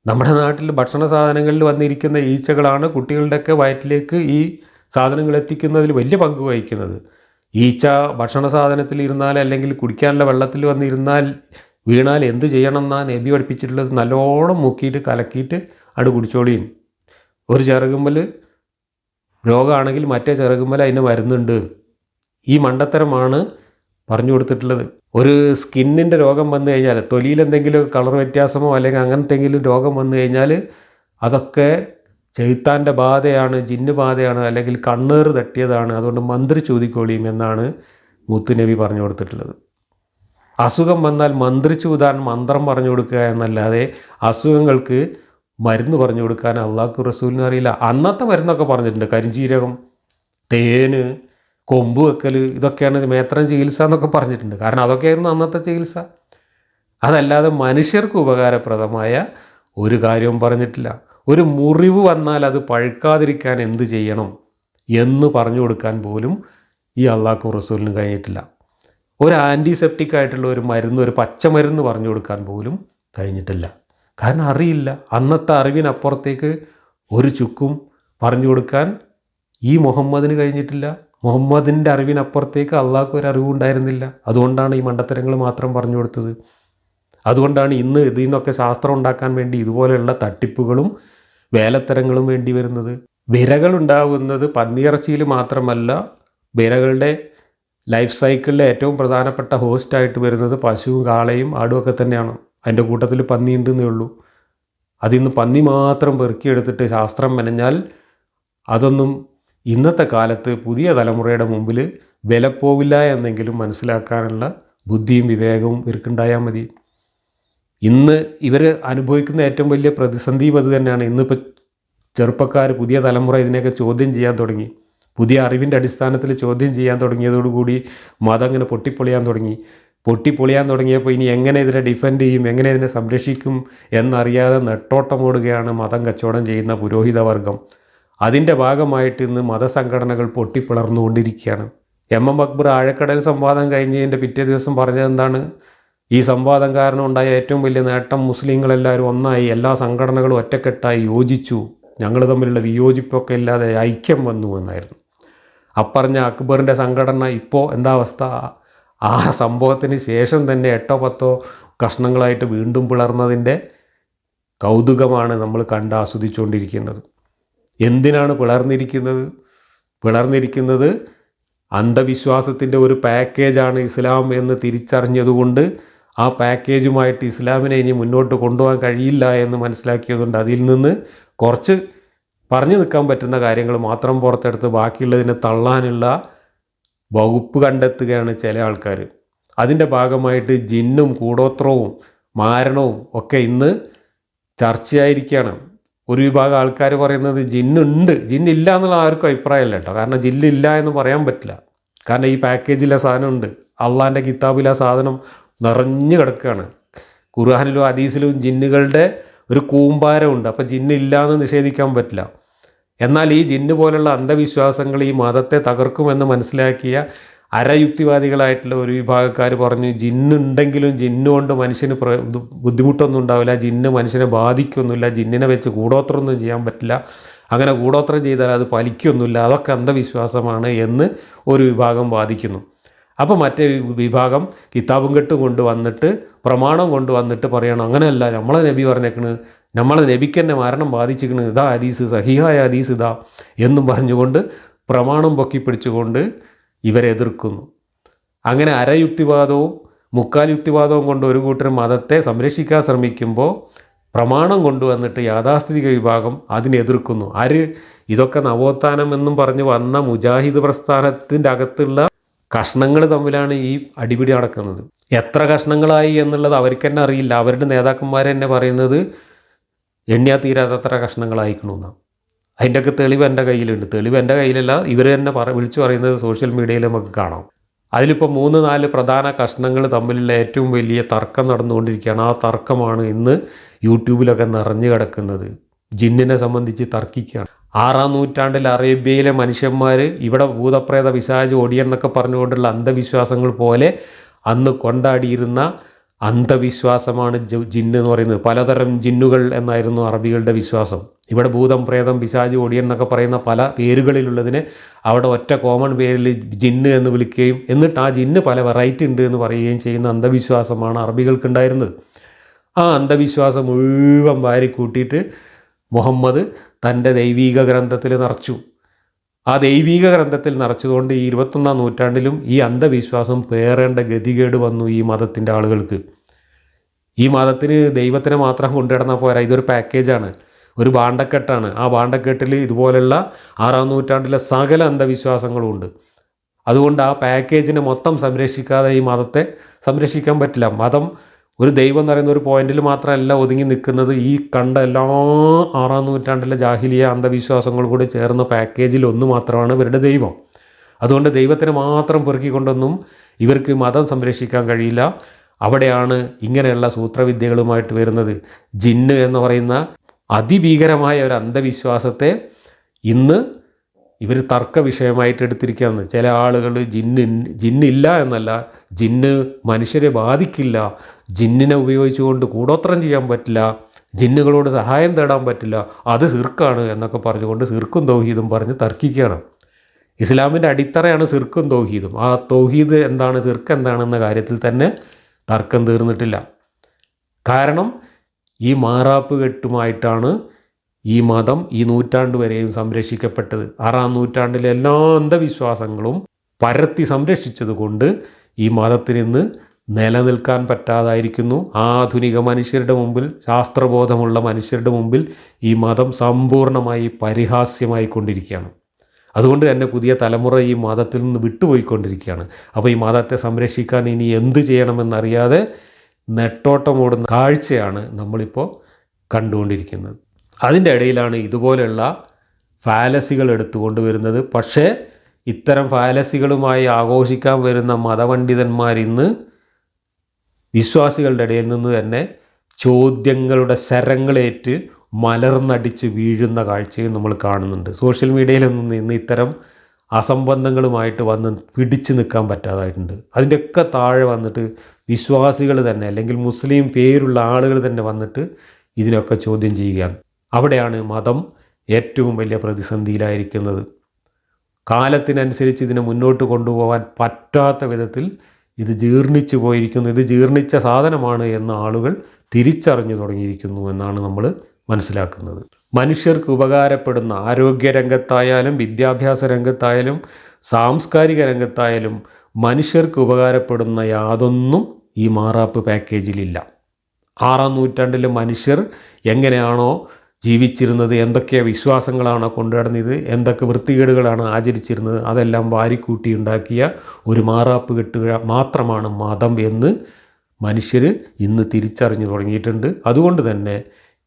നമ്മുടെ നാട്ടിൽ ഭക്ഷണ സാധനങ്ങളിൽ വന്നിരിക്കുന്ന ഈച്ചകളാണ് കുട്ടികളുടെയൊക്കെ വയറ്റിലേക്ക് ഈ സാധനങ്ങൾ എത്തിക്കുന്നതിൽ വലിയ പങ്ക് വഹിക്കുന്നത്. ഈച്ച ഭക്ഷണ സാധനത്തിൽ ഇരുന്നാൽ അല്ലെങ്കിൽ കുടിക്കാനുള്ള വെള്ളത്തിൽ വന്നിരുന്നാൽ വീണാൽ എന്ത് ചെയ്യണം എന്നാണ് നബി പഠിപ്പിച്ചിട്ടുള്ളത് നല്ലോണം മുക്കിയിട്ട് കലക്കിയിട്ട് അട് കുടിച്ചോളിയും ഒരു ചെറുകുമ്പൽ രോഗമാണെങ്കിൽ മറ്റേ ചെറുകുമ്പൽ അതിന് മരുന്നുണ്ട്. ഈ മണ്ടത്തരമാണ് പറഞ്ഞു കൊടുത്തിട്ടുള്ളത്. ഒരു സ്കിന്നിന്റെ രോഗം വന്നു കഴിഞ്ഞാൽ തൊലിയിൽ എന്തെങ്കിലും കളർ വ്യത്യാസമോ അല്ലെങ്കിൽ അങ്ങനത്തെ രോഗം വന്നു കഴിഞ്ഞാൽ അതൊക്കെ ചെയ്ത്താന്റെ ബാധയാണ് ജിന്ന് ബാധയാണ് അല്ലെങ്കിൽ കണ്ണേറ് തട്ടിയതാണ്. അതുകൊണ്ട് മന്ത്രി ചോദിക്കോളിയും എന്നാണ് മുത്തുനബി പറഞ്ഞു കൊടുത്തിട്ടുള്ളത്. അസുഖം വന്നാൽ മന്ത്രിച്ചു ഊതാൻ മന്ത്രം പറഞ്ഞു കൊടുക്കുക എന്നല്ലാതെ അസുഖങ്ങൾക്ക് മരുന്ന് പറഞ്ഞു കൊടുക്കാൻ അള്ളാഹു റസൂലിനും അറിയില്ല. അന്നത്തെ മരുന്നൊക്കെ പറഞ്ഞിട്ടുണ്ട്. കരിഞ്ചീരകം തേന് കൊമ്പ് വെക്കൽ ഇതൊക്കെയാണ് മേത്രം ചികിത്സ എന്നൊക്കെ പറഞ്ഞിട്ടുണ്ട്. കാരണം അതൊക്കെയായിരുന്നു അന്നത്തെ ചികിത്സ. അതല്ലാതെ മനുഷ്യർക്ക് ഉപകാരപ്രദമായ ഒരു കാര്യവും പറഞ്ഞിട്ടില്ല. ഒരു മുറിവ് വന്നാൽ അത് പഴുക്കാതിരിക്കാൻ എന്ത് ചെയ്യണം എന്ന് പറഞ്ഞു കൊടുക്കാൻ പോലും ഈ അള്ളാഹു റസൂലിന് കഴിഞ്ഞിട്ടില്ല. ഒരു ആന്റിസെപ്റ്റിക് ആയിട്ടുള്ള ഒരു മരുന്ന് ഒരു പച്ചമരുന്ന് പറഞ്ഞു കൊടുക്കാൻ പോലും കഴിഞ്ഞിട്ടില്ല. കാരണം അറിയില്ല. അന്നത്തെ അറിവിനപ്പുറത്തേക്ക് ഒരു ചുക്കും പറഞ്ഞു കൊടുക്കാൻ ഈ മുഹമ്മദിന് കഴിഞ്ഞിട്ടില്ല. മുഹമ്മദിന്റെ അറിവിനപ്പുറത്തേക്ക് അള്ളാഹ്ക്ക് ഒരു അറിവുണ്ടായിരുന്നില്ല അതുകൊണ്ടാണ് ഈ മണ്ടത്തരങ്ങൾ മാത്രം പറഞ്ഞു കൊടുത്തത്. അതുകൊണ്ടാണ് ഇന്ന് ഇതിൽ നിന്നൊക്കെ ശാസ്ത്രം ഉണ്ടാക്കാൻ വേണ്ടി ഇതുപോലെയുള്ള തട്ടിപ്പുകളും വേലത്തരങ്ങളും വേണ്ടി വരുന്നത്. വിരകളുണ്ടാവുന്നത് പന്നിയിറച്ചിയിൽ മാത്രമല്ല വിരകളുടെ ലൈഫ് സൈക്കിളിലെ ഏറ്റവും പ്രധാനപ്പെട്ട ഹോസ്റ്റായിട്ട് വരുന്നത് പശുവും കാളയും ആടുമൊക്കെ തന്നെയാണ്. അതിന്റെ കൂട്ടത്തിൽ പന്നി ഉണ്ടെന്നേ ഉള്ളൂ. അതിൽ നിന്ന് പന്നി മാത്രം പെറുക്കിയെടുത്തിട്ട് ശാസ്ത്രം മെനഞ്ഞാൽ അതൊന്നും ഇന്നത്തെ കാലത്ത് പുതിയ തലമുറയുടെ മുമ്പിൽ വിലപ്പോവില്ല എന്നെങ്കിലും മനസ്സിലാക്കാനുള്ള ബുദ്ധിയും വിവേകവും ഇവർക്കുണ്ടായാൽ മതി. ഇന്ന് ഇവർ അനുഭവിക്കുന്ന ഏറ്റവും വലിയ പ്രതിസന്ധിയും അത് തന്നെയാണ്. ഇന്നിപ്പോൾ ചെറുപ്പക്കാർ പുതിയ തലമുറ ഇതിനെയൊക്കെ ചോദ്യം ചെയ്യാൻ തുടങ്ങി. പുതിയ അറിവിന്റെ അടിസ്ഥാനത്തിൽ ചോദ്യം ചെയ്യാൻ തുടങ്ങിയതോടുകൂടി മതം അങ്ങനെ പൊട്ടിപ്പൊളിയാൻ തുടങ്ങി. പൊട്ടിപ്പൊളിയാൻ തുടങ്ങിയപ്പോൾ ഇനി എങ്ങനെ ഇതിനെ ഡിഫെൻഡ് ചെയ്യും എങ്ങനെ ഇതിനെ സംരക്ഷിക്കും എന്നറിയാതെ നെട്ടോട്ടമോടുകയാണ് മതം കച്ചവടം ചെയ്യുന്ന പുരോഹിത വർഗം അതിന്റെ ഭാഗമായിട്ട് ഇന്ന് മതസംഘടനകൾ പൊട്ടിപ്പിളർന്നുകൊണ്ടിരിക്കുകയാണ്. എം എം അക്ബർ ആഴക്കടൽ സംവാദം കഴിഞ്ഞതിന്റെ പിറ്റേ ദിവസം പറഞ്ഞത് എന്താണ്? ഈ സംവാദം കാരണം ഉണ്ടായ ഏറ്റവും വലിയ നേട്ടം മുസ്ലിങ്ങളെല്ലാവരും ഒന്നായി. എല്ലാ സംഘടനകളും ഒറ്റക്കെട്ടായി യോജിച്ചു. ഞങ്ങൾ തമ്മിലുള്ള വിയോജിപ്പൊക്കെ ഇല്ലാതെ ഐക്യം വന്നു എന്നായിരുന്നു. അപ്പറഞ്ഞ അക്ബറിന്റെ സംഘടന ഇപ്പോൾ എന്താ അവസ്ഥ? ആ സംഭവത്തിന് ശേഷം തന്നെ എട്ടോ പത്തോ കഷ്ണങ്ങളായിട്ട് വീണ്ടും പിളർന്നതിന്റെ കൗതുകമാണ് നമ്മൾ കണ്ട് ആസ്വദിച്ചുകൊണ്ടിരിക്കുന്നത്. എന്തിനാണ് പിളർന്നിരിക്കുന്നത്? പിളർന്നിരിക്കുന്നത് അന്ധവിശ്വാസത്തിന്റെ ഒരു പാക്കേജാണ് ഇസ്ലാം എന്ന് തിരിച്ചറിഞ്ഞതുകൊണ്ട് ആ പാക്കേജുമായിട്ട് ഇസ്ലാമിനെ ഇനി മുന്നോട്ട് കൊണ്ടുപോകാൻ കഴിയില്ല എന്ന് മനസ്സിലാക്കിയതുകൊണ്ട് അതിൽ നിന്ന് കുറച്ച് പറഞ്ഞു നിൽക്കാൻ പറ്റുന്ന കാര്യങ്ങൾ മാത്രം പുറത്തെടുത്ത് ബാക്കിയുള്ളതിനെ തള്ളാനുള്ള വകുപ്പ് കണ്ടെത്തുകയാണ് ചില ആൾക്കാർ. അതിന്റെ ഭാഗമായിട്ട് ജിന്നും കൂടോത്രവും മാരണവും ഒക്കെ ഇന്ന് ചർച്ചയായിരിക്കുകയാണ്. ഒരു വിഭാഗം ആൾക്കാർ പറയുന്നത് ജിന്നുണ്ട്. ജിന്നില്ല എന്നുള്ള ആർക്കും അഭിപ്രായമല്ല കേട്ടോ. കാരണം ജില്ലില്ല എന്ന് പറയാൻ പറ്റില്ല. കാരണം ഈ പാക്കേജിലെ സാധനമുണ്ട്. അള്ളാന്റെ കിതാബിലെ സാധനം നിറഞ്ഞു കിടക്കുകയാണ്. ഖുർഹാനിലും ഹദീസിലും ജിന്നുകളുടെ ഒരു കൂമ്പാരമുണ്ട്. അപ്പോൾ ജിന്നില്ല എന്ന് നിഷേധിക്കാൻ പറ്റില്ല. എന്നാൽ ഈ ജിന്നു പോലുള്ള അന്ധവിശ്വാസങ്ങൾ ഈ മതത്തെ തകർക്കുമെന്ന് മനസ്സിലാക്കിയ അരയുക്തിവാദികളായിട്ടുള്ള ഒരു വിഭാഗക്കാർ പറഞ്ഞു ജിന്നുണ്ടെങ്കിലും ജിന്നുകൊണ്ട് മനുഷ്യന് പ്ര ബുദ്ധിമുട്ടൊന്നും ഉണ്ടാവില്ല. ജിന്ന് മനുഷ്യനെ ബാധിക്കൊന്നുമില്ല. ജിന്നിനെ വെച്ച് കൂടോത്രമൊന്നും ചെയ്യാൻ പറ്റില്ല. അങ്ങനെ കൂടോത്രം ചെയ്താൽ അത് പലിക്കൊന്നുമില്ല അതൊക്കെ അന്ധവിശ്വാസമാണ് എന്ന് ഒരു വിഭാഗം വാദിക്കുന്നു. അപ്പോൾ മറ്റേ വിഭാഗം കിതാബും കെട്ട് കൊണ്ടുവന്നിട്ട് പ്രമാണം കൊണ്ടുവന്നിട്ട് പറയണം അങ്ങനെയല്ല. നമ്മളെ നബി പറഞ്ഞേക്കണ്. നമ്മളെ നബിക്കന്നെ മരണം ബാധിച്ചിരിക്കുന്നു ഇതാ ഹദീസ് സഹിഹായ ഹദീസ് ഇതാ എന്നും പറഞ്ഞുകൊണ്ട് പ്രമാണം പൊക്കിപ്പിടിച്ചുകൊണ്ട് ഇവരെ എതിർക്കുന്നു. അങ്ങനെ അരയുക്തിവാദവും മുക്കാൽ യുക്തിവാദവും കൊണ്ട് ഒരു കൂട്ടർ മതത്തെ സംരക്ഷിക്കാൻ ശ്രമിക്കുമ്പോൾ പ്രമാണം കൊണ്ടുവന്നിട്ട് യാഥാസ്ഥിതിക വിഭാഗം അതിനെതിർക്കുന്നു ആര് ഇതൊക്കെ നവോത്ഥാനം എന്നും പറഞ്ഞ് വന്ന മുജാഹിദ് പ്രസ്ഥാനത്തിന്റെ അകത്തുള്ള കഷ്ണങ്ങൾ തമ്മിലാണ് ഈ അടിപിടി നടക്കുന്നത്. എത്ര കഷ്ണങ്ങളായി എന്നുള്ളത് അവർക്ക് തന്നെ അറിയില്ല. അവരുടെ നേതാക്കന്മാർ തന്നെ പറയുന്നത് എണ്ണിയാ തീരാത്തത്ര കഷ്ണങ്ങളായിക്കണമെന്നാണ് അതിന്റെയൊക്കെ തെളിവ് എന്റെ കയ്യിലുണ്ട്. തെളിവ് എന്റെ കയ്യിലല്ല ഇവർ തന്നെ പറ വിളിച്ചു പറയുന്നത് സോഷ്യൽ മീഡിയയിൽ നമുക്ക് കാണാം. അതിലിപ്പോൾ മൂന്ന് നാല് പ്രധാന കഷ്ണങ്ങൾ തമ്മിലുള്ള ഏറ്റവും വലിയ തർക്കം നടന്നുകൊണ്ടിരിക്കുകയാണ്. ആ തർക്കമാണ് ഇന്ന് യൂട്യൂബിലൊക്കെ നിറഞ്ഞു കിടക്കുന്നത്. ജിന്നിനെ സംബന്ധിച്ച് തർക്കിക്കുകയാണ്. ആറാം നൂറ്റാണ്ടിൽ അറേബ്യയിലെ മനുഷ്യന്മാർ ഇവിടെ ഭൂതപ്രേത വിശാജ് ഓടിയെന്നൊക്കെ പറഞ്ഞുകൊണ്ടുള്ള അന്ധവിശ്വാസങ്ങൾ പോലെ അന്ന് കൊണ്ടാടിയിരുന്ന അന്ധവിശ്വാസമാണ് ജിന്ന് എന്ന് പറയുന്നത്. പലതരം ജിന്നുകൾ എന്നായിരുന്നു അറബികളുടെ വിശ്വാസം. ഇവിടെ ഭൂതം പ്രേതം പിശാജ് ഒടിയൻ എന്നൊക്കെ പറയുന്ന പല പേരുകളിലുള്ളതിനെ അവിടെ ഒറ്റ കോമൺ പേരിൽ ജിന്ന് എന്ന് വിളിക്കുകയും എന്നിട്ട് ആ ജിന്ന് പല വെറൈറ്റി ഉണ്ട് എന്ന് പറയുകയും ചെയ്യുന്ന അന്ധവിശ്വാസമാണ് അറബികൾക്കുണ്ടായിരുന്നത്. ആ അന്ധവിശ്വാസം മുഴുവൻ വാരി കൂട്ടിയിട്ട് മുഹമ്മദ് തന്റെ ദൈവീക ഗ്രന്ഥത്തിൽ നിറച്ചു. ആ ദൈവീക ഗ്രന്ഥത്തിൽ നിറച്ചുകൊണ്ട് ഈ ഇരുപത്തൊന്നാം നൂറ്റാണ്ടിലും ഈ അന്ധവിശ്വാസം പേറേണ്ട ഗതികേട് വന്നു ഈ മതത്തിന്റെ ആളുകൾക്ക്. ഈ മതത്തിന് ദൈവത്തിനെ മാത്രം കൊണ്ടുനടന്നാൽ പോരാ. ഇതൊരു പാക്കേജാണ്. ഒരു ഭാണ്ഡക്കെട്ടാണ് ആ ഭാണ്ഡക്കെട്ടിൽ ഇതുപോലുള്ള ആറാം നൂറ്റാണ്ടിലെ സകല അന്ധവിശ്വാസങ്ങളും ഉണ്ട്. അതുകൊണ്ട് ആ പാക്കേജിനെ മൊത്തം സംരക്ഷിക്കാതെ ഈ മതത്തെ സംരക്ഷിക്കാൻ പറ്റില്ല. മതം ഒരു ദൈവം എന്ന് പറയുന്ന ഒരു പോയിന്റിൽ മാത്രമല്ല ഒതുങ്ങി നിൽക്കുന്നത് ഈ കണ്ട എല്ലാ ആറാം നൂറ്റാണ്ടിലെ ജാഹിലിയ അന്ധവിശ്വാസങ്ങൾ കൂടി ചേർന്ന പാക്കേജിൽ ഒന്ന് മാത്രമാണ് ഇവരുടെ ദൈവം. അതുകൊണ്ട് ദൈവത്തിന് മാത്രം പെറുക്കിക്കൊണ്ടൊന്നും ഇവർക്ക് മതം സംരക്ഷിക്കാൻ കഴിയില്ല. അവിടെയാണ് ഇങ്ങനെയുള്ള സൂത്രവിദ്യകളുമായിട്ട് വരുന്നത്. ജിന്ന് എന്ന് പറയുന്ന അതിഭീകരമായ ഒരു അന്ധവിശ്വാസത്തെ ഇന്ന് ഇവർ തർക്ക വിഷയമായിട്ട് എടുത്തിരിക്കുകയാണ്. ചില ആളുകൾ ജിന്ന് ജിന്നില്ല എന്നല്ല ജിന്ന് മനുഷ്യരെ ബാധിക്കില്ല ജിന്നിനെ ഉപയോഗിച്ചുകൊണ്ട് കൂടോത്രം ചെയ്യാൻ പറ്റില്ല ജിന്നുകളോട് സഹായം തേടാൻ പറ്റില്ല അത് സിർക്കാണ് എന്നൊക്കെ പറഞ്ഞുകൊണ്ട് സിർക്കും തൗഹീദും പറഞ്ഞ് തർക്കിക്കുകയാണ്. ഇസ്ലാമിന്റെ അടിത്തറയാണ് സിർക്കും തൗഹീദും. ആ തൗഹീദ് എന്താണ് സിർക്ക് എന്താണെന്ന കാര്യത്തിൽ തന്നെ തർക്കം തീർന്നിട്ടില്ല. കാരണം ഈ മാറാപ്പ് കെട്ടുമായിട്ടാണ് ഈ മതം ഈ നൂറ്റാണ്ട് വരെയും സംരക്ഷിക്കപ്പെട്ടത്. ആറാം നൂറ്റാണ്ടിലെ എല്ലാ അന്ധവിശ്വാസങ്ങളും പരത്തി സംരക്ഷിച്ചതുകൊണ്ട് ഈ മതത്തിനിന്ന് നിലനിൽക്കാൻ പറ്റാതായിരിക്കുന്നു. ആധുനിക മനുഷ്യരുടെ മുമ്പിൽ ശാസ്ത്രബോധമുള്ള മനുഷ്യരുടെ മുമ്പിൽ ഈ മതം സമ്പൂർണമായി പരിഹാസ്യമായി കൊണ്ടിരിക്കുകയാണ് അതുകൊണ്ട് തന്നെ പുതിയ തലമുറ ഈ മതത്തിൽ നിന്ന് വിട്ടുപോയിക്കൊണ്ടിരിക്കുകയാണ്. അപ്പോൾ ഈ മതത്തെ സംരക്ഷിക്കാൻ ഇനി എന്ത് ചെയ്യണമെന്നറിയാതെ നെട്ടോട്ടമോടുന്ന കാഴ്ചയാണ് നമ്മളിപ്പോൾ കണ്ടുകൊണ്ടിരിക്കുന്നത്. അതിന്റെ ഇടയിലാണ് ഇതുപോലെയുള്ള ഫാലസികൾ എടുത്തുകൊണ്ട് വരുന്നത്. പക്ഷേ ഇത്തരം ഫാലസികളുമായി ആഘോഷിക്കാൻ വരുന്ന മതപണ്ഡിതന്മാർ ഇന്ന് വിശ്വാസികളുടെ ഇടയിൽ നിന്ന് തന്നെ ചോദ്യങ്ങളുടെ ശരങ്ങളേറ്റ് മലർന്നടിച്ച് വീഴുന്ന കാഴ്ചയും നമ്മൾ കാണുന്നുണ്ട്. സോഷ്യൽ മീഡിയയിൽ മീഡിയയിലൊന്നും ഇന്ന് ഇത്തരം അസംബന്ധങ്ങളുമായിട്ട് വന്ന് പിടിച്ചു നിൽക്കാൻ പറ്റാതായിട്ടുണ്ട്. അതിന്റെയൊക്കെ താഴെ വന്നിട്ട് വിശ്വാസികൾ തന്നെ അല്ലെങ്കിൽ മുസ്ലിം പേരുള്ള ആളുകൾ തന്നെ വന്നിട്ട് ഇതിനൊക്കെ ചോദ്യം ചെയ്യുകയാണ്. അവിടെയാണ് മതം ഏറ്റവും വലിയ പ്രതിസന്ധിയിലായിരിക്കുന്നത്. കാലത്തിനനുസരിച്ച് ഇതിനെ മുന്നോട്ട് കൊണ്ടുപോകാൻ പറ്റാത്ത വിധത്തിൽ ഇത് ജീർണിച്ചു പോയിരിക്കുന്നു. ഇത് ജീർണിച്ച സാധനമാണ് എന്ന് ആളുകൾ തിരിച്ചറിഞ്ഞു തുടങ്ങിയിരിക്കുന്നു എന്നാണ് നമ്മൾ മനസ്സിലാക്കുന്നത്. മനുഷ്യർക്ക് ഉപകാരപ്പെടുന്ന ആരോഗ്യ രംഗത്തായാലും വിദ്യാഭ്യാസ രംഗത്തായാലും സാംസ്കാരിക രംഗത്തായാലും മനുഷ്യർക്ക് ഉപകാരപ്പെടുന്ന യാതൊന്നും ഈ മാറാപ്പ് പാക്കേജിലില്ല. ആറാം നൂറ്റാണ്ടിൽ മനുഷ്യർ എങ്ങനെയാണോ ജീവിച്ചിരുന്നത്? എന്തൊക്കെ വിശ്വാസങ്ങളാണ് കൊണ്ടുനടന്നത്? എന്തൊക്കെ വൃത്തികേടുകളാണ് ആചരിച്ചിരുന്നത്? അതെല്ലാം വാരിക്കൂട്ടി ഉണ്ടാക്കിയ ഒരു മാറാപ്പ് കെട്ടുക മാത്രമാണ് മതം എന്ന് മനുഷ്യർ ഇന്ന് തിരിച്ചറിഞ്ഞു തുടങ്ങിയിട്ടുണ്ട്. അതുകൊണ്ട് തന്നെ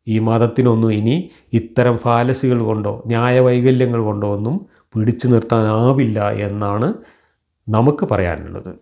ഈ മതത്തിനൊന്നും ഇനി ഇത്തരം ഫാലസികൾ കൊണ്ടോ ന്യായവൈകല്യങ്ങൾ കൊണ്ടോ ഒന്നും പിടിച്ചു നിർത്താനാവില്ല എന്നാണ് നമുക്ക് പറയാനുള്ളത്.